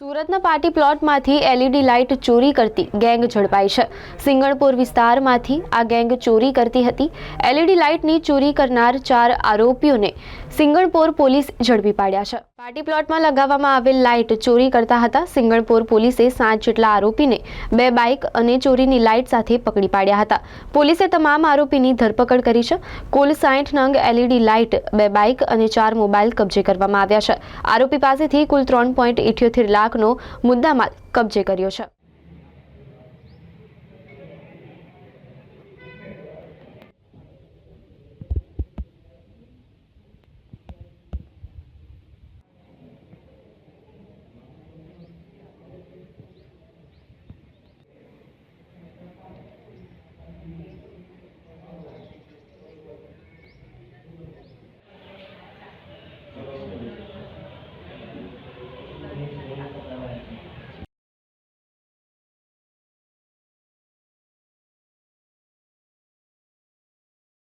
સુરતના party પ્લોટમાંથી LED light ચોરી કરતી ગેંગ ઝડપાઈ છે. સિંગણપુર વિસ્તારમાંથી આ ગેંગ ચોરી કરતી હતી. એલઈડી લાઇટની ચોરી કરનાર ચાર આરોપીઓને સિંગણપોર પોલીસ ઝડપી પાડ્યા છે. પાર્ટી પ્લોટમાં લગાવવામાં આવેલ લાઇટ ચોરી કરતા હતા. સિંગણપોર પોલીસે સાત જેટલા આરોપીને બે બાઇક અને ચોરીની લાઇટ સાથે પકડી પાડ્યા હતા. પોલીસે તમામ આરોપીની ધરપકડ કરી છે. કુલ સાઠ નંગ એલઈડી લાઇટ, બે બાઇક અને ચાર મોબાઈલ કબજે કરવામાં આવ્યા છે. આરોપી પાસેથી કુલ ત્રણ પોઈન્ટ ઇઠ્યોતેર લાખનો મુદ્દામાલ કબજે કર્યો છે.